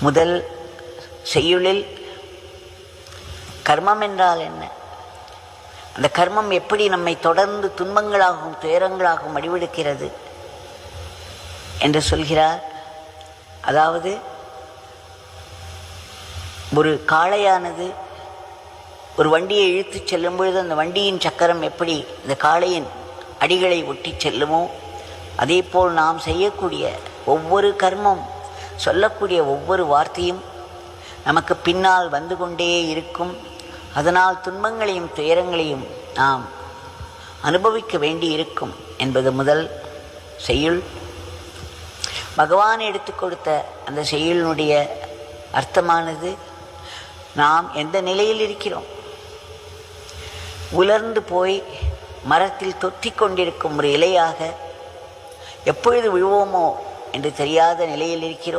முதல் செய்யுளில் கர்மம் என்றால் என்ன? அந்த கர்மம் எப்படி நம்மை தொடர்ந்து துன்பங்களாகவும் துயரங்களாகவும் வடிவெடுக்கிறது என்று சொல்கிறார். அதாவது ஒரு காளையானது ஒரு வண்டியை இழுத்துச் செல்லும் பொழுது அந்த வண்டியின் சக்கரம் எப்படி இந்த காளையின் அடிகளை ஒட்டி செல்லுமோ அதே போல் நாம் செய்யக்கூடிய ஒவ்வொரு கர்மம் சொல்லக்கூடிய ஒவ்வொரு வார்த்தையும் நமக்கு பின்னால் வந்து கொண்டே இருக்கும். அதனால் துன்பங்களையும் துயரங்களையும் நாம் அனுபவிக்க வேண்டி இருக்கும் என்பது முதல் செய்யுள். பகவான் எடுத்து கொடுத்த அந்த செய்யுளினுடைய அர்த்தமானது நாம் எந்த நிலையில் இருக்கிறோம்? உலர்ந்து போய் மரத்தில் தொத்தி கொண்டிருக்கும் ஒரு இலையாக எப்பொழுது விழுவோமோ என்று தெரியாத நிலையில் இருக்கிறோம்.